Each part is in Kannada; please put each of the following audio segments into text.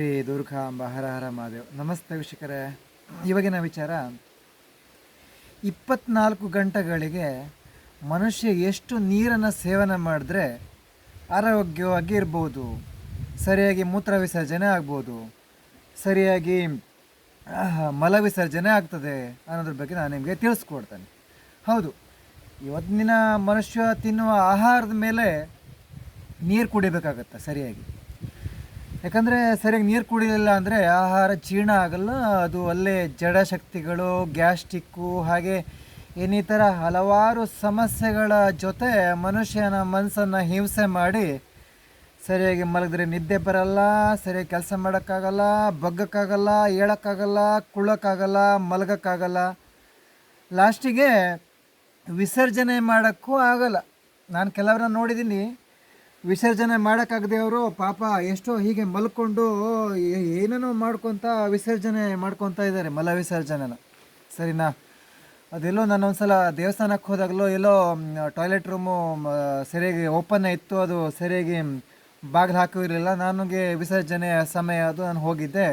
ಶ್ರೀ ದುರ್ಗಾಂಬ ಹರ ಹರ ಮಹಾದೇವ್. ನಮಸ್ತೆ ವೀಕ್ಷಕರೇ. ಇವಾಗಿನ ವಿಚಾರ, ಇಪ್ಪತ್ನಾಲ್ಕು ಗಂಟೆಗಳಿಗೆ ಮನುಷ್ಯ ಎಷ್ಟು ನೀರನ್ನು ಸೇವನೆ ಮಾಡಿದ್ರೆ ಆರೋಗ್ಯವಾಗಿ ಇರ್ಬೋದು, ಸರಿಯಾಗಿ ಮೂತ್ರ ವಿಸರ್ಜನೆ ಆಗ್ಬೋದು, ಸರಿಯಾಗಿ ಮಲ ವಿಸರ್ಜನೆ ಆಗ್ತದೆ ಅನ್ನೋದ್ರ ಬಗ್ಗೆ ನಾನು ನಿಮಗೆ ತಿಳಿಸ್ಕೊಡ್ತೇನೆ. ಹೌದು, ಇವತ್ತಿನ ಮನುಷ್ಯ ತಿನ್ನುವ ಆಹಾರದ ಮೇಲೆ ನೀರು ಕುಡಿಬೇಕಾಗತ್ತೆ ಸರಿಯಾಗಿ? ಯಾಕಂದರೆ ಸರಿಯಾಗಿ ನೀರು ಕುಡಿಲಿಲ್ಲ ಅಂದರೆ ಆಹಾರ ಜೀರ್ಣ ಆಗಲ್ಲ, ಅದು ಅಲ್ಲೇ ಜಡಶಕ್ತಿಗಳು ಗ್ಯಾಸ್ಟಿಕ್ಕು, ಹಾಗೆ ಇನ್ನಿತರ ಹಲವಾರು ಸಮಸ್ಯೆಗಳ ಜೊತೆ ಮನುಷ್ಯನ ಮನಸ್ಸನ್ನು ಹಿಂಸೆ ಮಾಡಿ ಸರಿಯಾಗಿ ಮಲಗಿದ್ರೆ ನಿದ್ದೆ ಬರಲ್ಲ, ಸರಿಯಾಗಿ ಕೆಲಸ ಮಾಡೋಕ್ಕಾಗಲ್ಲ, ಬಗ್ಗಕ್ಕಾಗಲ್ಲ ಹೇಳೋಕ್ಕಾಗಲ್ಲ ಕುಳ್ಳೋಕ್ಕಾಗಲ್ಲ, ಮಲಗೋಕ್ಕಾಗಲ್ಲ. ಲಾಸ್ಟಿಗೆ ವಿಸರ್ಜನೆ ಮಾಡೋಕ್ಕೂ ಆಗಲ್ಲ. ನಾನು ಕೆಲವರನ್ನ ನೋಡಿದ್ದೀನಿ ವಿಸರ್ಜನೆ ಮಾಡೋಕ್ಕಾಗದೆ ಅವರು ಪಾಪ ಎಷ್ಟೋ ಹೀಗೆ ಮಲ್ಕೊಂಡು ಏನೇನೋ ಮಾಡ್ಕೊತ ವಿಸರ್ಜನೆ ಮಾಡ್ಕೊತಾ ಇದ್ದಾರೆ, ಮಲ ವಿಸರ್ಜನೆನ. ಸರಿನಾ? ಅದೆಲ್ಲೋ ನಾನು ಒಂದ್ಸಲ ದೇವಸ್ಥಾನಕ್ಕೆ ಹೋದಾಗಲೋ ಎಲ್ಲೋ ಟಾಯ್ಲೆಟ್ ರೂಮು ಸರಿಯಾಗಿ ಓಪನ್ ಇತ್ತು, ಅದು ಸರಿಯಾಗಿ ಬಾಗಿಲು ಹಾಕಿರಲಿಲ್ಲ. ನನಗೆ ವಿಸರ್ಜನೆ ಸಮಯ ಅದು, ನಾನು ಹೋಗಿದ್ದೆ.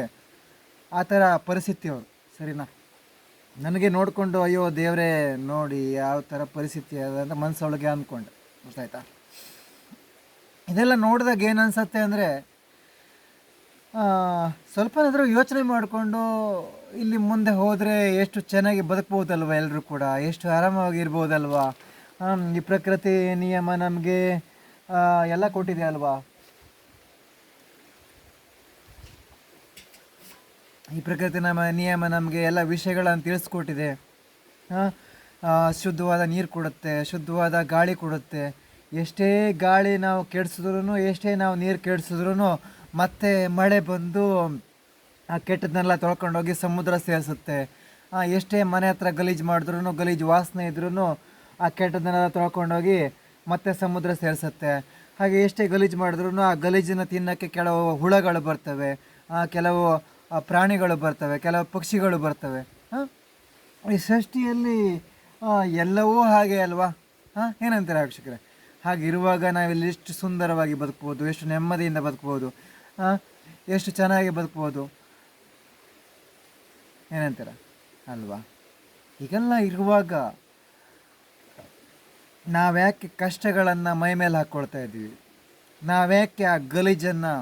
ಆ ಥರ ಪರಿಸ್ಥಿತಿ ಅವರು. ಸರಿನಾ? ನನಗೆ ನೋಡಿಕೊಂಡು, ಅಯ್ಯೋ ದೇವರೇ, ನೋಡಿ ಯಾವ ಥರ ಪರಿಸ್ಥಿತಿ ಅದ ಅಂತ ಮನಸ್ಸೊಳಗೆ ಅಂದ್ಕೊಂಡೆ. ಗೊತ್ತಾಯ್ತಾ ಇದೆಲ್ಲ ನೋಡಿದಾಗ ಏನು ಅನಿಸುತ್ತೆ ಅಂದರೆ ಸ್ವಲ್ಪನಾದರೂ ಯೋಚನೆ ಮಾಡಿಕೊಂಡು ಇಲ್ಲಿ ಮುಂದೆ ಹೋದರೆ ಎಷ್ಟು ಚೆನ್ನಾಗಿ ಬದುಕ್ಬೋದಲ್ವ ಎಲ್ಲರೂ ಕೂಡ ಎಷ್ಟು ಆರಾಮವಾಗಿ ಇರ್ಬೋದಲ್ವಾ ಆಮ್, ಈ ಪ್ರಕೃತಿ ನಿಯಮ ನಮಗೆ ಎಲ್ಲ ಕೊಟ್ಟಿದೆ ಅಲ್ವಾ? ಈ ಪ್ರಕೃತಿ ನಮ್ಮ ನಿಯಮ ನಮಗೆ ಎಲ್ಲ ವಿಷಯಗಳನ್ನು ತಿಳಿಸ್ಕೊಟ್ಟಿದೆ. ಶುದ್ಧವಾದ ನೀರು ಕೊಡುತ್ತೆ ಶುದ್ಧವಾದ ಗಾಳಿ ಕೊಡುತ್ತೆ. ಎಷ್ಟೇ ಗಾಳಿ ನಾವು ಕೆಡಿಸಿದ್ರು ಎಷ್ಟೇ ನಾವು ನೀರು ಕೆಡಿಸಿದ್ರು ಮತ್ತೆ ಮಳೆ ಬಂದು ಆ ಕೆಟ್ಟದನ್ನೆಲ್ಲ ತೊಳ್ಕೊಂಡೋಗಿ ಸಮುದ್ರ ಸೇರಿಸುತ್ತೆ. ಎಷ್ಟೇ ಮನೆ ಹತ್ರ ಗಲೀಜು ಮಾಡಿದ್ರು ಗಲೀಜು ವಾಸನೆ ಇದ್ರೂ ಆ ಕೆಟ್ಟದನ್ನೆಲ್ಲ ತೊಳ್ಕೊಂಡೋಗಿ ಮತ್ತೆ ಸಮುದ್ರ ಸೇರಿಸುತ್ತೆ. ಹಾಗೆ ಎಷ್ಟೇ ಗಲೀಜು ಮಾಡಿದ್ರು ಆ ಗಲೀಜನ್ನು ತಿನ್ನೋಕ್ಕೆ ಕೆಲವು ಹುಳಗಳು ಬರ್ತವೆ ಕೆಲವು ಪ್ರಾಣಿಗಳು ಬರ್ತವೆ, ಕೆಲವು ಪಕ್ಷಿಗಳು ಬರ್ತವೆ. ಹಾಂ ಈ ಸೃಷ್ಟಿಯಲ್ಲಿ ಎಲ್ಲವೂ ಹಾಗೆ ಅಲ್ವಾ? ಹಾಂ ಏನಂತಾರೆ ವೀಕ್ಷಕರೇ? ಹಾಗಿರುವಾಗ ನಾವಿಲ್ಲಿ ಎಷ್ಟು ಸುಂದರವಾಗಿ ಬದುಕ್ಬೋದು ಎಷ್ಟು ನೆಮ್ಮದಿಯಿಂದ ಬದುಕ್ಬೋದು ಎಷ್ಟು ಚೆನ್ನಾಗಿ ಬದುಕ್ಬೋದು ಏನಂತೀರ? ಅಲ್ವಾ? ಈಗೆಲ್ಲ ಇರುವಾಗ ನಾವ್ಯಾಕೆ ಕಷ್ಟಗಳನ್ನು ಮೈ ಮೇಲೆ ಹಾಕ್ಕೊಳ್ತಾ ಇದ್ದೀವಿ? ನಾವ್ಯಾಕೆ ಆ ಗಲೀಜನ್ನು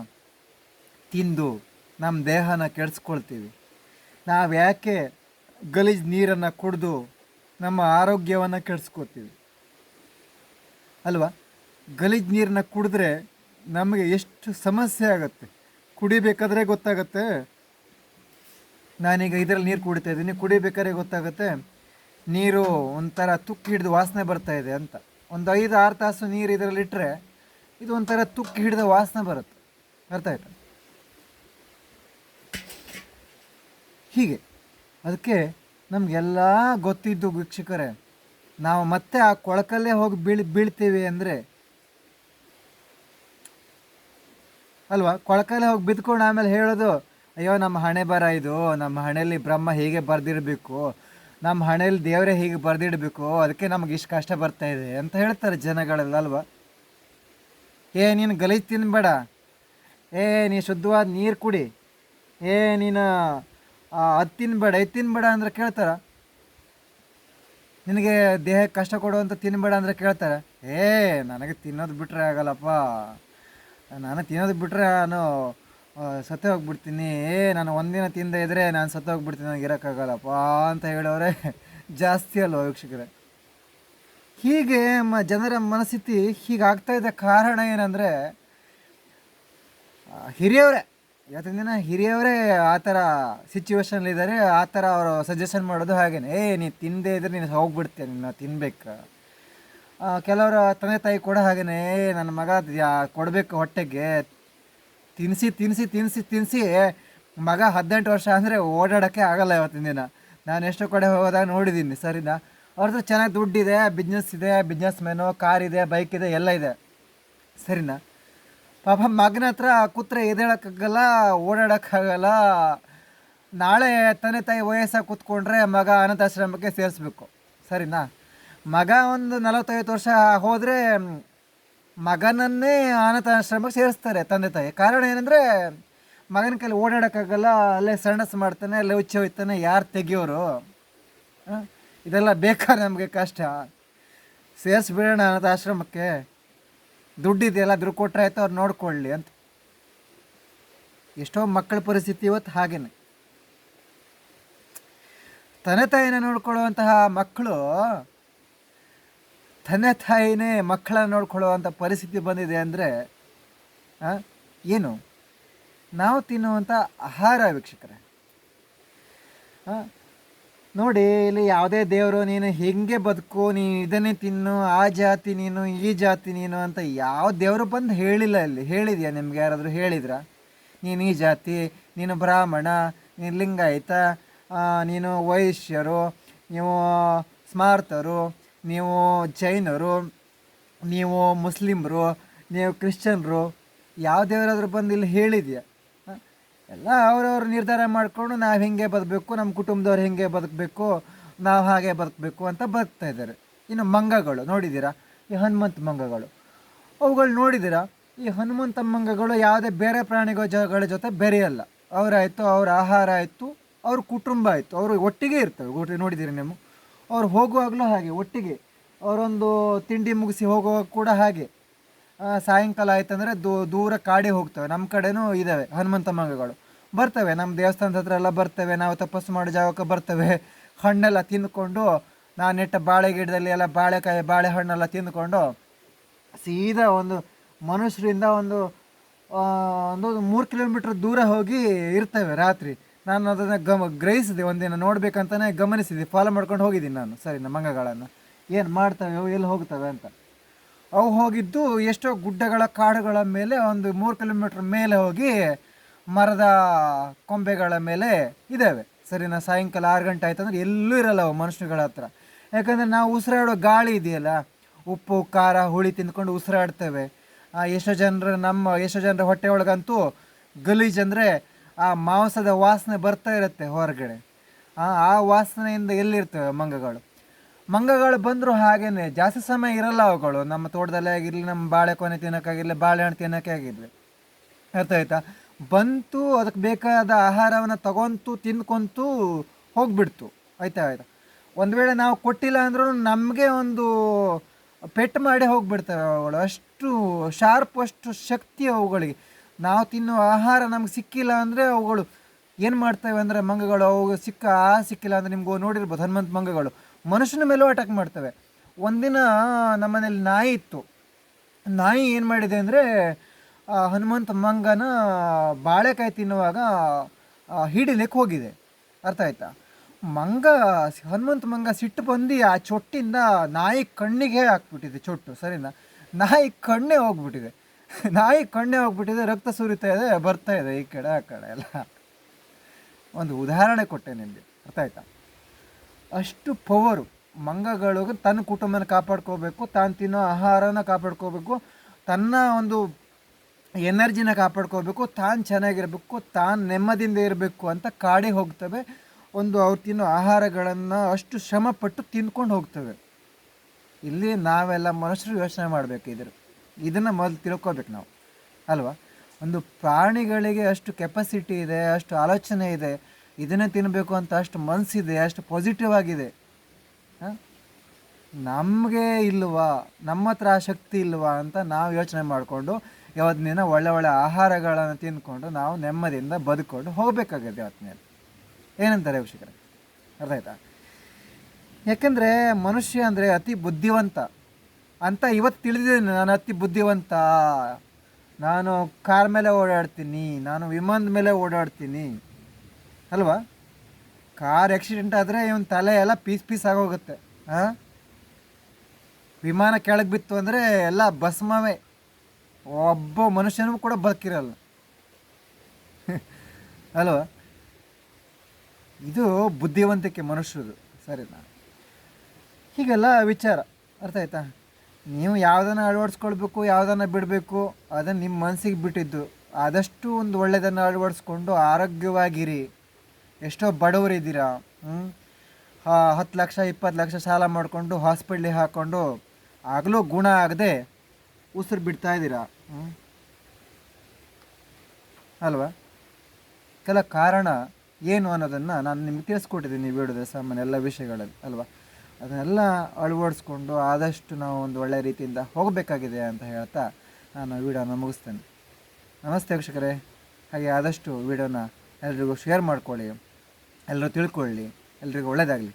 ತಿಂದು ನಮ್ಮ ದೇಹನ ಕೆಡಿಸ್ಕೊಳ್ತೀವಿ? ನಾವ್ಯಾಕೆ ಗಲೀಜು ನೀರನ್ನು ಕುಡಿದು ನಮ್ಮ ಆರೋಗ್ಯವನ್ನು ಕೆಡಿಸ್ಕೋತೀವಿ ಅಲ್ವಾ? ಗಲೀಜು ನೀರನ್ನ ಕುಡಿದ್ರೆ ನಮಗೆ ಎಷ್ಟು ಸಮಸ್ಯೆ ಆಗುತ್ತೆ. ಕುಡಿಬೇಕಾದ್ರೆ ಗೊತ್ತಾಗುತ್ತೆ. ನಾನೀಗ ಇದರಲ್ಲಿ ನೀರು ಕುಡಿತಾ ಇದ್ದೀನಿ. ಕುಡಿಬೇಕಾದ್ರೆ ಗೊತ್ತಾಗುತ್ತೆ. ನೀರು ಒಂಥರ ತುಕ್ಕಿ ಹಿಡಿದು ವಾಸನೆ ಬರ್ತಾ ಇದೆ ಅಂತ. ಒಂದು ಐದು, ಆರು ತಾಸು ನೀರು ಇದರಲ್ಲಿ ಇಟ್ಟರೆ ಇದು ಒಂಥರ ತುಕ್ಕಿ ಹಿಡಿದ ವಾಸನೆ ಬರುತ್ತೆ. ಅರ್ಥ ಆಯ್ತಾ? ಹೀಗೆ. ಅದಕ್ಕೆ ನಮಗೆಲ್ಲ ಗೊತ್ತಿದ್ದು ವೀಕ್ಷಕರೇ ನಾವು ಮತ್ತೆ ಆ ಕೊಳಕಲ್ಲೇ ಹೋಗಿ ಬೀಳ್, ಬೀಳ್ತೀವಿ ಅಂದರೆ ಅಲ್ವಾ? ಕೊಳಕಲ್ಲೇ ಹೋಗಿ ಬಿದ್ಕೊಂಡು ಆಮೇಲೆ ಹೇಳೋದು, ಅಯ್ಯೋ, ನಮ್ಮ ಹಣೆ ಬರ ಇದು. ನಮ್ಮ ಹಣೆಯಲ್ಲಿ ಬ್ರಹ್ಮ ಹೀಗೆ ಬರೆದಿಡಬೇಕು ನಮ್ಮ ಹಣೆಯಲ್ಲಿ ದೇವರೇ ಹೀಗೆ ಬರೆದಿಡಬೇಕು. ಅದಕ್ಕೆ ನಮಗೆ ಇಷ್ಟು ಕಷ್ಟ ಬರ್ತಾ ಇದೆ. ಅಂತ ಹೇಳ್ತಾರೆ ಜನಗಳೆಲ್ಲ, ಅಲ್ವಾ? ಏ, ನೀನು ಗಲೀಜು ತಿನ್ಬೇಡ. ಏ, ನೀ ಶುದ್ಧವಾದ ನೀರು ಕುಡಿ. ಏ, ನೀನು ಅದು ತಿನ್ಬೇಡ, ಇದು ತಿನ್ಬೇಡ ಅಂದ್ರೆ ಕೇಳ್ತಾರ? ನಿನಗೆ ದೇಹಕ್ಕೆ ಕಷ್ಟ ಕೊಡುವಂಥ ತಿನ್ಬೇಡ ಅಂದರೆ ಕೇಳ್ತಾರೆ, ಏ, ನನಗೆ ತಿನ್ನೋದು ಬಿಟ್ಟರೆ ಆಗಲ್ಲಪ್ಪ. ನಾನು ತಿನ್ನೋದು ಬಿಟ್ಟರೆ ನಾನು ಸತ್ತೇ ಹೋಗ್ಬಿಡ್ತೀನಿ. ಏ, ನಾನು ಒಂದಿನ ತಿಂದೇ ಇದ್ದರೆ ನಾನು ಸತ್ತೇ ಹೋಗ್ಬಿಡ್ತೀನಿ ನನಗೆ ಇರೋಕ್ಕಾಗಲ್ಲಪ್ಪ ಅಂತ ಹೇಳೋರೆ ಜಾಸ್ತಿ ಅಲ್ವ ವೀಕ್ಷಕರೇ. ಹೀಗೆ ಮ, ಜನರ ಮನಸ್ಥಿತಿ ಹೀಗಾಗ್ತಾ ಇದ್ದ ಕಾರಣ ಏನಂದರೆ ಹಿರಿಯವರೇ ಇವತ್ತಿನ ದಿನ ಹಿರಿಯವರೇ ಆ ಥರ ಸಿಚುವೇಶನ್ಲಿದ್ದಾರೆ ಆ ಥರ ಅವರು ಸಜೆಷನ್ ಮಾಡೋದು ಹಾಗೇನೆ. ಏ ನೀ ತಿಂದೇ ಇದ್ರೆ ನೀನು ಹೋಗ್ಬಿಡ್ತೀಯ ನಿನ್ನ ತಿನ್ಬೇಕು. ಕೆಲವರು ತಂದೆ ತಾಯಿ ಕೂಡ ಹಾಗೇನೆ, ಏ, ನನ್ನ ಮಗ ಕೊಡಬೇಕು ಹೊಟ್ಟೆಗೆ. ತಿನ್ನಿಸಿ ತಿನ್ನಿಸಿ ತಿನ್ನಿಸಿ ತಿನ್ನಿಸಿ ಮಗ ಹದಿನೆಂಟು ವರ್ಷ ಅಂದರೆ ಓಡಾಡೋಕ್ಕೆ ಆಗಲ್ಲ ಇವತ್ತಿನ ದಿನ. ನಾನು ಎಷ್ಟೋ ಕಡೆ ಹೋದಾಗ ನೋಡಿದ್ದೀನಿ, ಸರಿನಾ? ಅವ್ರದ್ದು ಚೆನ್ನಾಗಿ ದುಡ್ಡಿದೆ ಬಿಸ್ನೆಸ್ ಇದೆ ಬಿಸ್ನೆಸ್ ಮೆನು ಕಾರ್ ಇದೆ ಬೈಕ್ ಇದೆ, ಎಲ್ಲ ಇದೆ. ಸರಿನಾ? ಪಾಪ ಮಗನ ಹತ್ರ ಕೂತ್ರೆ ಎದೇಳಕ್ಕಾಗಲ್ಲ ಓಡಾಡೋಕ್ಕಾಗಲ್ಲ. ನಾಳೆ ತಂದೆ ತಾಯಿ ವಯಸ್ಸಾಗಿ ಕೂತ್ಕೊಂಡ್ರೆ ಮಗ ಅನಾಥಾಶ್ರಮಕ್ಕೆ ಸೇರಿಸ್ಬೇಕು. ಸರಿನಾ? ಮಗ ಒಂದು ನಲವತ್ತೈದು ವರ್ಷ ಹೋದರೆ ಮಗನನ್ನೇ ಅನಾಥಾಶ್ರಮಕ್ಕೆ ಸೇರಿಸ್ತಾರೆ ತಂದೆ ತಾಯಿ. ಕಾರಣ ಏನಂದರೆ, ಮಗನ ಕೈಲಿ ಓಡಾಡೋಕ್ಕಾಗಲ್ಲ, ಅಲ್ಲೇ ಸಣ್ಣಸ್ ಮಾಡ್ತಾನೆ, ಅಲ್ಲೇ ಉಚ್ಚ ಹೋಯ್ತಾನೆ, ಯಾರು ತೆಗಿಯೋರು? ಇದೆಲ್ಲ ಬೇಕಾ ನಮಗೆ ಕಷ್ಟ. ಸೇರಿಸ್ಬಿಡೋಣ ಅನ್ನೋದು ದುಡ್ಡಿದೆಯಲ್ಲ ದುಡ್ಡು ಕೊಟ್ಟರೆ ಆಯ್ತು, ಅವ್ರು ನೋಡ್ಕೊಳ್ಳಿ ಅಂತ. ಎಷ್ಟೋ ಮಕ್ಕಳ ಪರಿಸ್ಥಿತಿ ಇವತ್ತು ಹಾಗೇನೆ. ತನ್ನ ತಾಯಿನ ನೋಡ್ಕೊಳ್ಳುವಂತಹ ಮಕ್ಕಳು, ತನ್ನ ತಾಯಿನೇ ಮಕ್ಕಳನ್ನ ನೋಡ್ಕೊಳ್ಳುವಂಥ ಪರಿಸ್ಥಿತಿ ಬಂದಿದೆ ಅಂದರೆ ಏನು? ನಾವು ತಿನ್ನುವಂಥ ಆಹಾರ ವೀಕ್ಷಕರೇ. ನೋಡಿ, ಇಲ್ಲಿ ಯಾವುದೇ ದೇವರು, ನೀನು ಹೆಂಗೆ ಬದುಕು ನೀನು ಇದನ್ನೇ ತಿನ್ನು, ಆ ಜಾತಿ ನೀನು, ಈ ಜಾತಿ ನೀನು ಅಂತ ಯಾವ ದೇವರು ಬಂದು ಹೇಳಿಲ್ಲ ಇಲ್ಲಿ ಹೇಳಿದ್ಯಾ ನಿಮ್ಗೆ ಯಾರಾದರೂ ಹೇಳಿದ್ರಾ ನೀನು ಈ ಜಾತಿ, ನೀನು ಬ್ರಾಹ್ಮಣ, ನೀನು ಲಿಂಗಾಯತ ನೀನು ವೈಶ್ಯರು, ನೀವು ಸ್ಮಾರ್ತರು, ನೀವು ಜೈನರು, ನೀವು ಮುಸ್ಲಿಮ್ರು, ನೀವು ಕ್ರಿಶ್ಚಿಯನ್ರು, ಯಾವ ದೇವರಾದರೂ ಬಂದು ಇಲ್ಲಿ ಹೇಳಿದ್ಯಾ? ಎಲ್ಲ ಅವ್ರವ್ರು ನಿರ್ಧಾರ ಮಾಡಿಕೊಂಡು ನಾವು ಹೇಗೆ ಬದುಕಬೇಕು ನಮ್ಮ ಕುಟುಂಬದವ್ರು ಹೇಗೆ ಬದುಕಬೇಕು, ನಾವು ಹಾಗೆ ಬದುಕಬೇಕು ಅಂತ ಬದುಕ್ತಾ ಇದ್ದಾರೆ. ಇನ್ನು ಮಂಗಗಳು ನೋಡಿದ್ದೀರಾ? ಈ ಹನುಮಂತ ಮಂಗಗಳು. ಅವುಗಳು ನೋಡಿದ್ದೀರಾ? ಈ ಹನುಮಂತ ಮಂಗಗಳು ಯಾವುದೇ ಬೇರೆ ಪ್ರಾಣಿಗಳ ಜೊತೆ ಬೆರೆಯಲ್ಲ. ಅವರಾಯಿತು ಅವ್ರ ಆಹಾರ ಆಯಿತು, ಅವ್ರ ಕುಟುಂಬ ಆಯಿತು. ಅವರು ಒಟ್ಟಿಗೆ ಇರ್ತವೆ ನೋಡಿದ್ದೀರಿ ನೀವು? ಅವ್ರು ಹೋಗುವಾಗಲೂ ಹಾಗೆ, ಒಟ್ಟಿಗೆ. ಅವರೊಂದು ತಿಂಡಿ ಮುಗಿಸಿ ಹೋಗುವಾಗ ಕೂಡ ಹಾಗೆ. ಸಾಯಂಕಾಲ ಆಯ್ತಂದರೆ ದೂ, ದೂರ ಕಾಡಿ ಹೋಗ್ತವೆ. ನಮ್ಮ ಕಡೆನೂ ಇದ್ದಾವೆ ಹನುಮಂತ ಮಂಗಗಳು. ಬರ್ತವೆ ನಮ್ಮ ದೇವಸ್ಥಾನದ ಹತ್ರ ಎಲ್ಲ ಬರ್ತವೆ, ನಾವು ತಪಸ್ಸು ಮಾಡೋ ಜಾಗಕ್ಕೆ ಬರ್ತವೆ. ಹಣ್ಣೆಲ್ಲ ತಿಂದ್ಕೊಂಡು, ನಾನು ನೆಟ್ಟ ಬಾಳೆ ಗಿಡದಲ್ಲಿ ಎಲ್ಲ ಬಾಳೆಕಾಯಿ, ಬಾಳೆಹಣ್ಣೆಲ್ಲ ತಿಂದ್ಕೊಂಡು, ಸೀದಾ ಒಂದು ಮನುಷ್ಯರಿಂದ ಒಂದು ಒಂದು ಮೂರು ಕಿಲೋಮೀಟ್ರ್ ದೂರ ಹೋಗಿ ಇರ್ತವೆ ರಾತ್ರಿ. ನಾನು ಅದನ್ನು ಗಮ, ಗ್ರಹಿಸಿದೆ, ಒಂದಿನ ನೋಡ್ಬೇಕಂತಾನೆ ಗಮನಿಸಿದೆ. ಫಾಲೋ ಮಾಡ್ಕೊಂಡು ಹೋಗಿದ್ದೀನಿ ನಾನು. ಸರಿ ನಮ್ಮ ಮಂಗಗಳನ್ನು? ಏನು ಮಾಡ್ತವೆ, ಎಲ್ಲಿ ಹೋಗ್ತವೆ ಅಂತ. ಅವು ಹೋಗಿದ್ದು ಎಷ್ಟೋ ಗುಡ್ಡಗಳ ಕಾಡುಗಳ ಮೇಲೆ ಒಂದು ಮೂರು ಕಿಲೋಮೀಟ್ರ್ ಮೇಲೆ ಹೋಗಿ ಮರದ ಕೊಂಬೆಗಳ ಮೇಲೆ ಇದ್ದಾವೆ. ಸರಿನಾ, ಸಾಯಂಕಾಲ ಆರು ಗಂಟೆ ಆಯ್ತು ಅಂದ್ರೆ ಎಲ್ಲೂ ಇರಲ್ಲ ಅವು ಮನುಷ್ಯಗಳ ಹತ್ರ. ಯಾಕಂದರೆ ನಾವು ಉಸಿರಾಡೋ ಗಾಳಿ ಇದೆಯಲ್ಲ, ಉಪ್ಪು, ಖಾರ, ಹುಳಿ ತಿಂದ್ಕೊಂಡು ಉಸಿರಾಡ್ತೇವೆ. ಎಷ್ಟೋ ಜನರು ನಮ್ಮ, ಎಷ್ಟೋ ಜನರ ಹೊಟ್ಟೆ ಒಳಗಂತೂ ಗಲೀಜ್ ಅಂದರೆ ಆ ಮಾಂಸದ ವಾಸನೆ ಬರ್ತಾ ಇರುತ್ತೆ ಹೊರಗಡೆ. ಆ ವಾಸನೆಯಿಂದ ಎಲ್ಲಿರ್ತವೆ ಮಂಗಗಳು? ಮಂಗಗಳು ಬಂದರೂ ಹಾಗೇನೆ, ಜಾಸ್ತಿ ಸಮಯ ಇರಲ್ಲ ಅವುಗಳು. ನಮ್ಮ ತೋಟದಲ್ಲೇ ಆಗಿರಲಿ, ನಮ್ಮ ಬಾಳೆ ಬಾಳೆಕೊನೆ ತಿನ್ನೋಕ್ಕಾಗಿರಲಿ ಬಾಳೆಹಣ್ಣು ತಿನ್ನೋಕ್ಕೆ ಆಗಿರಲಿ. ಅರ್ಥ ಆಯ್ತಾ? ಬಂತು, ಅದಕ್ಕೆ ಬೇಕಾದ ಆಹಾರವನ್ನು ತಗೊಂತು ತಿನ್ಕೊಂತು ಹೋಗ್ಬಿಡ್ತು. ಆಯ್ತಾ ಆಯ್ತಾ? ಒಂದು ವೇಳೆ ನಾವು ಕೊಟ್ಟಿಲ್ಲ ಅಂದ್ರೂ ನಮಗೆ ಒಂದು ಪೆಟ್ಟು ಮಾಡಿ ಹೋಗ್ಬಿಡ್ತವೆ ಅವುಗಳು. ಅಷ್ಟು ಶಾರ್ಪ್, ಅಷ್ಟು ಶಕ್ತಿ ಅವುಗಳಿಗೆ. ನಾವು ತಿನ್ನುವ ಆಹಾರ ನಮ್ಗೆ ಸಿಕ್ಕಿಲ್ಲ ಅಂದರೆ ಅವುಗಳು ಏನು ಮಾಡ್ತವೆ ಅಂದರೆ, ಮಂಗಗಳು ಅವು ಸಿಕ್ಕ, ಆ ಸಿಕ್ಕಿಲ್ಲ ಅಂದರೆ ನಿಮಗೂ ನೋಡಿರ್ಬೋದು, ಹನುಮಂತ ಮಂಗಗಳು. ಮನುಷ್ಯನ ಮೇಲೂ ಅಟ್ಯಾಕ್ ಮಾಡ್ತವೆ. ಒಂದಿನ ನಮ್ಮನೇಲಿ ನಾಯಿ ಇತ್ತು. ನಾಯಿ ಏನು ಮಾಡಿದೆ ಅಂದರೆ ಹನುಮಂತ ಮಂಗನ ಬಾಳೆಕಾಯಿ ತಿನ್ನುವಾಗ ಹಿಡಿಲಿಕ್ಕೆ ಹೋಗಿದೆ. ಅರ್ಥ ಆಯ್ತಾ? ಮಂಗ, ಹನುಮಂತ ಮಂಗ ಸಿಟ್ಟು ಬಂದು ಆ ಚೊಟ್ಟಿಂದ ನಾಯಿ ಕಣ್ಣಿಗೆ ಹಾಕ್ಬಿಟ್ಟಿದೆ ಚೊಟ್ಟು, ಸರಿನಾ? ನಾಯಿ ಕಣ್ಣೇ ಹೋಗ್ಬಿಟ್ಟಿದೆ. ನಾಯಿ ಕಣ್ಣೇ ಹೋಗ್ಬಿಟ್ಟಿದೆ, ರಕ್ತ ಸುರಿತಾ ಇದೆ, ಬರ್ತಾ ಇದೆ ಈ ಕಡೆ, ಆ ಕಡೆ ಎಲ್ಲ. ಒಂದು ಉದಾಹರಣೆ ಕೊಟ್ಟೆ ನಿಮಗೆ. ಅರ್ಥ ಆಯ್ತಾ? ಅಷ್ಟು ಪವರು. ಮಂಗಗಳು ತನ್ನ ಕುಟುಂಬನ ಕಾಪಾಡ್ಕೋಬೇಕು, ತಾನು ತಿನ್ನೋ ಆಹಾರನ ಕಾಪಾಡ್ಕೋಬೇಕು, ತನ್ನ ಒಂದು ಎನರ್ಜಿನ ಕಾಪಾಡ್ಕೋಬೇಕು, ತಾನು ಚೆನ್ನಾಗಿರಬೇಕು, ತಾನು ನೆಮ್ಮದಿಯಿಂದ ಇರಬೇಕು ಅಂತ ಕಾಡಿಗೆ ಹೋಗ್ತವೆ. ಒಂದು ಅವ್ರು ತಿನ್ನೋ ಆಹಾರಗಳನ್ನು ಅಷ್ಟು ಶ್ರಮಪಟ್ಟು ತಿಂದ್ಕೊಂಡು ಹೋಗ್ತವೆ. ಇಲ್ಲಿ ನಾವೆಲ್ಲ ಮನುಷ್ಯರು ಯೋಚನೆ ಮಾಡಬೇಕು ಇದ್ರ, ಇದನ್ನು ಮೊದಲು ತಿಳ್ಕೊಬೇಕು ನಾವು. ಅಲ್ವಾ? ಒಂದು ಪ್ರಾಣಿಗಳಿಗೆ ಅಷ್ಟು ಕೆಪಾಸಿಟಿ ಇದೆ, ಅಷ್ಟು ಆಲೋಚನೆ ಇದೆ. ಇದನ್ನೇ ತಿನ್ನಬೇಕು ಅಂತ ಅಷ್ಟು ಮನಸ್ಸಿದೆ ಅಷ್ಟು ಪಾಸಿಟಿವ್ ಆಗಿದೆ. ನಮಗೆ ಇಲ್ವಾ? ನಮ್ಮ ಹತ್ರ ಆ ಶಕ್ತಿ ಇಲ್ವಾ ಅಂತ ನಾವು ಯೋಚನೆ ಮಾಡಿಕೊಂಡು ಯಾವತ್ತಿನ ಒಳ್ಳೆ ಒಳ್ಳೆ ಆಹಾರಗಳನ್ನು ತಿಂದ್ಕೊಂಡು ನಾವು ನೆಮ್ಮದಿಯಿಂದ ಬದುಕೊಂಡು ಹೋಗಬೇಕಾಗಿದೆ ಯಾವತ್ತಿನ ಏನಂತಾರೆ ವೀಕ್ಷಕರೇ? ಅರ್ಥ ಆಯ್ತಾ? ಯಾಕೆಂದರೆ ಮನುಷ್ಯ ಅಂದರೆ ಅತಿ ಬುದ್ಧಿವಂತ. ಅಂತ ಇವತ್ತು ತಿಳಿದಿದ್ದೀನಿ ನಾನು ಅತಿ ಬುದ್ಧಿವಂತ. ನಾನು ಕಾರ್ ಮೇಲೆ ಓಡಾಡ್ತೀನಿ, ನಾನು ವಿಮಾನದ ಮೇಲೆ ಓಡಾಡ್ತೀನಿ. ಅಲ್ವಾ? ಕಾರ್ ಆಕ್ಸಿಡೆಂಟ್ ಆದರೆ ಇವನ್ ತಲೆ ಎಲ್ಲ ಪೀಸ್ ಪೀಸ್ ಆಗೋಗುತ್ತೆ ಹಾಂ ವಿಮಾನ ಕೆಳಗೆ ಬಿತ್ತು ಅಂದರೆ ಎಲ್ಲ ಭಸ್ಮವೇ. ಒಬ್ಬ ಮನುಷ್ಯನೂ ಕೂಡ ಬದುಕಿರಲ್ಲ. ಅಲ್ವಾ? ಇದು ಬುದ್ಧಿವಂತಿಕೆ ಮನುಷ್ಯರದು, ಸರಿನಾ? ಹೀಗೆಲ್ಲ ವಿಚಾರ, ಅರ್ಥ ಆಯ್ತಾ? ನೀವು ಯಾವುದನ್ನು ಅಳವಡಿಸ್ಕೊಳ್ಬೇಕು, ಯಾವುದನ್ನು ಬಿಡಬೇಕು, ಅದನ್ನು ನಿಮ್ಮ ಮನಸ್ಸಿಗೆ ಬಿಟ್ಟಿದ್ದು, ಆದಷ್ಟು ಒಂದು ಒಳ್ಳೆಯದನ್ನು ಅಳವಡಿಸ್ಕೊಂಡು ಆರೋಗ್ಯವಾಗಿರಿ. ಎಷ್ಟೋ ಬಡವರಿದ್ದೀರಾ ಹ್ಞೂ ಹತ್ತು ಲಕ್ಷ, ಇಪ್ಪತ್ತು ಲಕ್ಷ ಸಾಲ ಮಾಡಿಕೊಂಡು ಹಾಸ್ಪಿಟ್ಲಿಗೆ ಹಾಕ್ಕೊಂಡು ಆಗಲೂ ಗುಣ ಆಗದೆ ಉಸಿರು ಬಿಡ್ತಾ ಇದ್ದೀರಾ ಹ್ಞೂ ಅಲ್ವಾ? ಕೆಲ ಕಾರಣ ಏನು ಅನ್ನೋದನ್ನು ನಾನು ನಿಮ್ಗೆ ತಿಳಿಸ್ಕೊಟ್ಟಿದ್ದೀನಿ ನೀವು ಹೇಳಿದ್ರೆ ಸಾಮಾನ್ಯ ಎಲ್ಲ ವಿಷಯಗಳಲ್ಲಿ, ಅಲ್ವಾ? ಅದನ್ನೆಲ್ಲ ಅಳವಡಿಸ್ಕೊಂಡು ಆದಷ್ಟು ನಾವು ಒಂದು ಒಳ್ಳೆಯ ರೀತಿಯಿಂದ ಹೋಗಬೇಕಾಗಿದೆ ಅಂತ ಹೇಳ್ತಾ ನಾನು ವಿಡಿಯೋನ ಮುಗಿಸ್ತೇನೆ. ನಮಸ್ತೆ ವೀಕ್ಷಕರೇ. ಹಾಗೆ ಆದಷ್ಟು ವಿಡಿಯೋನ ಎಲ್ರಿಗೂ ಶೇರ್ ಮಾಡ್ಕೊಳ್ಳಿ. ಎಲ್ಲರೂ ತಿಳ್ಕೊಳ್ಳಿ ಎಲ್ರಿಗೂ ಒಳ್ಳೆಯದಾಗಲಿ